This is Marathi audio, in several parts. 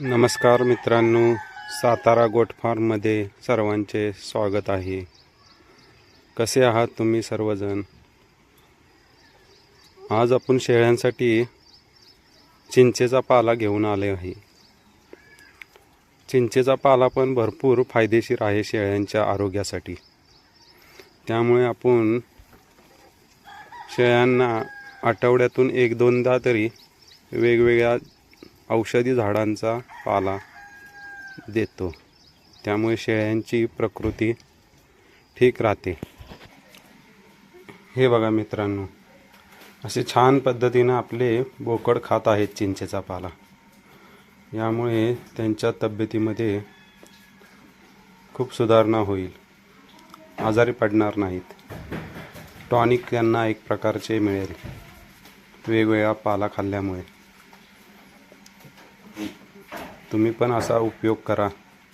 नमस्कार मित्रांनो सातारा गोट फार्ममध्ये सर्वांचे स्वागत आहे. कसे आहात तुम्ही सर्वजण? आज आपण शेळ्यांसाठी चिंचेचा पाला घेऊन आले आहे. चिंचेचा पाला पण भरपूर फायदेशीर आहे शेळ्यांच्या आरोग्यासाठी. त्यामुळे आपण शेळ्यांना आठवड्यातून एक दोनदा तरी वेगवेगळ्या औषधी झाडांचा पाला देतो. त्यामुळे शेळ्यांची प्रकृती ठीक राहते. हे बघा मित्रांनो असे छान पद्धतीनं आपले बोकड खात आहेत चिंचेचा पाला. यामुळे त्यांच्या तब्येतीमध्ये खूप सुधारणा होईल. आजारी पडणार नाहीत. टॉनिक त्यांना एक प्रकारचे मिळेल. वेगवेगळा पाला खाल्ल्यामुळे. तुम्ही पण असा उपयोग करा.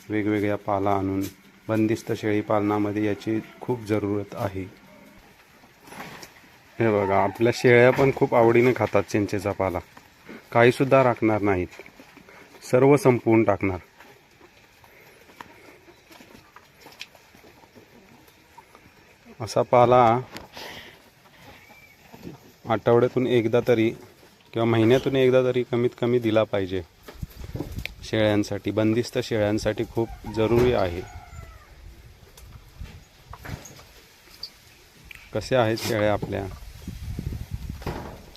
वेगवेगळ्या पाला आणून बंदिस्त शेळी पालनामध्ये याची खूप जरूरत आहे. हे बघा आपल्या शेळ्या पण खूप आवडीने खातात चिंचेचा पाला. काहीसुद्धा राखणार नाहीत. सर्व संपवून टाकणार. असा पाला आठवड्यातून एकदा तरी किंवा महिन्यातून एकदा तरी कमीत कमी दिला पाहिजे. शेळ्यांसाठी बंदिस्त शेळ्यांसाठी खूप जरुरी आहे. कसे आहेत शेळ्या आपल्या?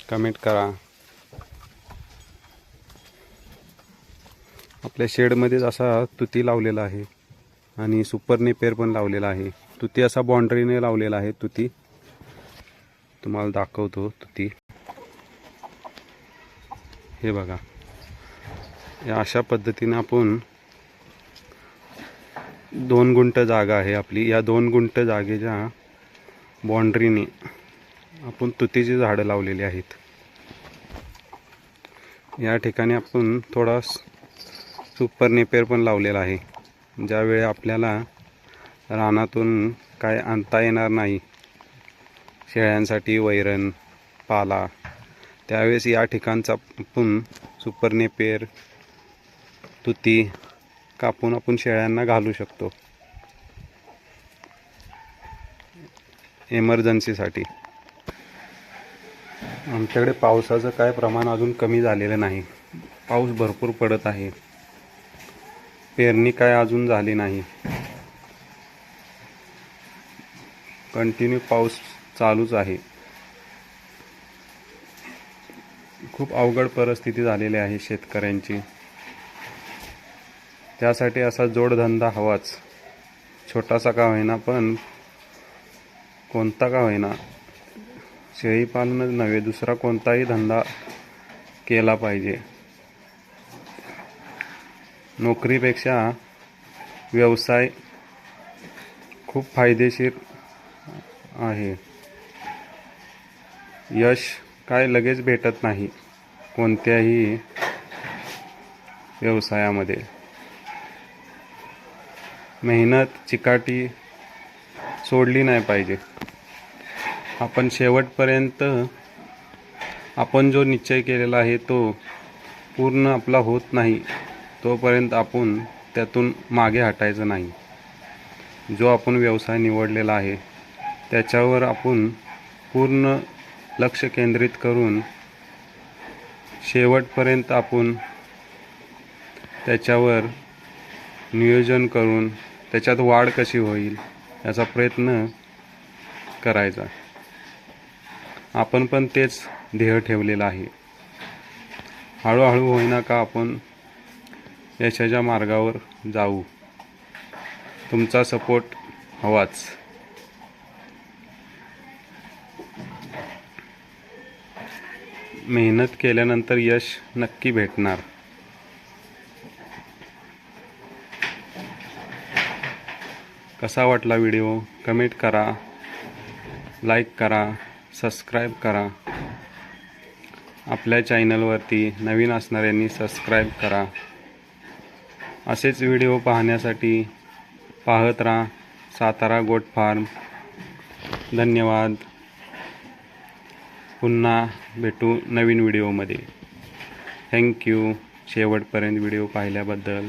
कमेंट करा. आपल्या शेडमध्येच असा तुती लावलेला आहे आणि सुपर नेपेर पण लावलेला आहे. तुती असा बाउंड्रीने लावलेला आहे तुती. तुम्हाला दाखवतो तुती. हे बघा. या अशा पद्धतीने आपण दोन गुंट जागा आहे आपली. या दोन गुंट जागेच्या बाँड्रीने आपण तुतीची झाडं लावलेली आहेत. या ठिकाणी आपण थोडा सुपर नेपेर पण लावलेला आहे. ज्यावेळी आपल्याला रानातून काय आणता येणार नाही शेळ्यांसाठी वैरण पाला त्यावेळेस या ठिकाणचा आपण सुपर नेपेर तुती कापून आपण शेळ्यांना घालू शकतो. एमर्जन्सीसाठी आमच्याकडे पावसाचं काय प्रमाण अजून कमी झालेलं नाही. पाऊस भरपूर पडत आहे. पेरणी काय अजून झाली नाही. कंटिन्यू पाऊस चालूच आहे. खूप अवघड परिस्थिती झालेली आहे शेतकऱ्यांची. त्यासाठी असा जोडधंदा हवाच. छोटासा का होईना पण कोणता का होईना. शेळीपालनच नव्हे दुसरा कोणताही धंदा केला पाहिजे. नोकरीपेक्षा व्यवसाय खूप फायदेशीर आहे. यश काय लगेच भेटत नाही कोणत्याही व्यवसायामध्ये. मेहनत चिकाटी सोडली नाही पाहिजे. आपण शेवटपर्यंत आपण जो निश्चय केलेला आहे तो पूर्ण आपला होत नाही तोपर्यंत आपण त्यातून मागे हटायचं नाही. जो आपण व्यवसाय निवडलेला आहे त्याच्यावर आपण पूर्ण लक्ष केंद्रित करून शेवटपर्यंत आपण त्याच्यावर नियोजन करून त्याच्यात वाढ कशी होईल याचा प्रयत्न करायचा. आपण पण तेच ध्येय ठेवलेलं आहे. हळूहळू होईना का आपण यशाच्या मार्गावर जाऊ. तुमचा सपोर्ट हवाच. मेहनत केल्यानंतर यश नक्की भेटणार. कसा वाटला व्हिडिओ? कमेंट करा. लाईक करा. सबस्क्राईब करा. आपल्या चॅनलवरती नवीन असणाऱ्यांनी सबस्क्राईब करा. असेच व्हिडिओ पाहण्यासाठी पाहत राहा. Satara goat farm. धन्यवाद. पुन्हा भेटू नवीन व्हिडिओमध्ये. थँक्यू शेवटपर्यंत व्हिडिओ पाहिल्याबद्दल.